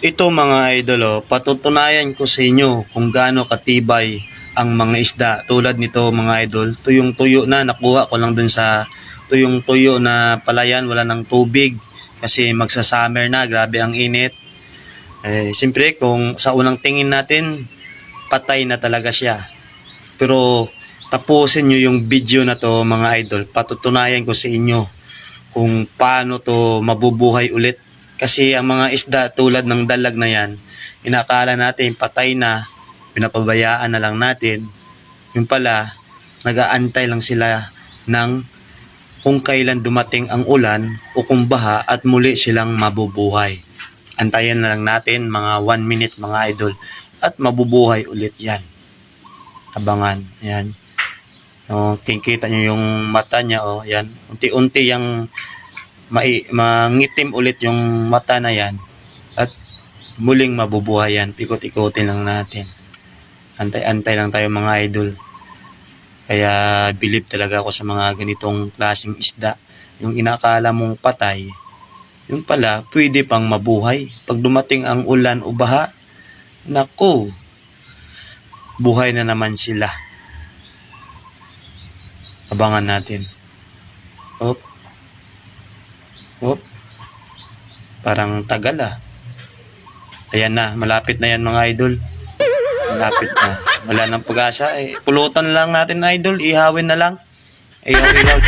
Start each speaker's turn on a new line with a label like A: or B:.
A: Ito mga idol, oh, patutunayan ko sa inyo kung gaano katibay ang mga isda. Tulad nito mga idol, tuyong tuyo na nakuha ko lang dun sa tuyong tuyo na palayan, wala ng tubig kasi magsa-summer na, grabe ang init. Eh, siyempre kung sa unang tingin natin, patay na talaga siya. Pero tapusin nyo yung video na to mga idol, patutunayan ko sa inyo kung paano to mabubuhay ulit. Kasi ang mga isda tulad ng dalag na yan, inakala natin patay na, pinapabayaan na lang natin. Yung pala, nagaantay lang sila ng kung kailan dumating ang ulan o kung baha at muli silang mabubuhay. Antayan na lang natin mga 1 minute mga idol at mabubuhay ulit yan. Abangan, yan. O, kikita nyo yung mata niya, oh, yan. Unti-unti yung mai, mangitim ulit yung mata na yan at muling mabubuhay yan. Pikot-ikotin lang natin. Antay-antay lang tayo mga idol. Kaya believe talaga ako sa mga ganitong klaseng isda. Yung inakala mong patay, yung pala pwede pang mabuhay. Pag dumating ang ulan o baha, nako, buhay na naman sila. Abangan natin. Op. Op. Parang tagal ah. Ayan na, malapit na yan mga idol. Malapit na. Wala nang pag-asa. Eh, pulutan lang natin idol. Ihawin na lang. Ihawin lang.